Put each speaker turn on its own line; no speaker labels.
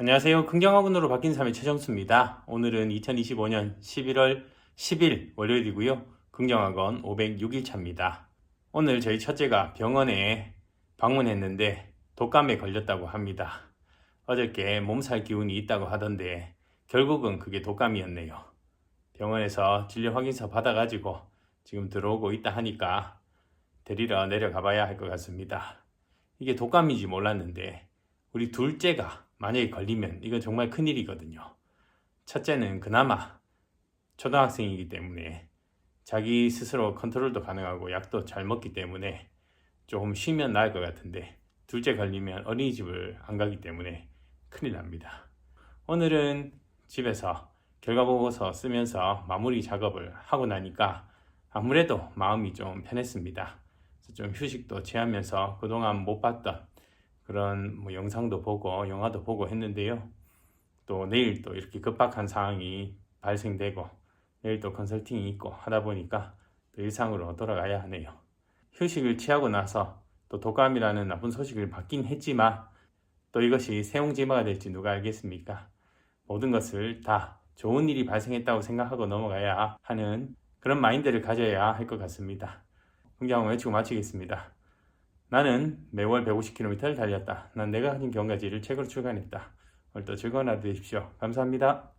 안녕하세요. 긍정학원으로 바뀐 삶의 최정수입니다. 오늘은 2025년 11월 10일 월요일이고요. 긍정학원 506일차입니다. 오늘 저희 첫째가 병원에 방문했는데 독감에 걸렸다고 합니다. 어저께 몸살 기운이 있다고 하던데 결국은 그게 독감이었네요. 병원에서 진료 확인서 받아가지고 지금 들어오고 있다 하니까 데리러 내려가 봐야 할 것 같습니다. 이게 독감인지 몰랐는데 우리 둘째가 만약에 걸리면 이건 정말 큰일이거든요. 첫째는 그나마 초등학생이기 때문에 자기 스스로 컨트롤도 가능하고 약도 잘 먹기 때문에 조금 쉬면 나을 것 같은데 둘째 걸리면 어린이집을 안 가기 때문에 큰일 납니다. 오늘은 집에서 결과보고서 쓰면서 마무리 작업을 하고 나니까 아무래도 마음이 좀 편했습니다. 좀 휴식도 취하면서 그동안 못 봤던 그런 뭐 영상도 보고 영화도 보고 했는데요. 또 내일 또 이렇게 급박한 상황이 발생되고 내일 또 컨설팅이 있고 하다 보니까 또 일상으로 돌아가야 하네요. 휴식을 취하고 나서 또 독감이라는 나쁜 소식을 받긴 했지만 또 이것이 세옹지마가 될지 누가 알겠습니까? 모든 것을 다 좋은 일이 발생했다고 생각하고 넘어가야 하는 그런 마인드를 가져야 할 것 같습니다. 긍정을 외치고 마치겠습니다. 나는 매월 150km를 달렸다. 난 내가 가진 경가지를 책으로 출간했다. 오늘도 즐거운 하루 되십시오. 감사합니다.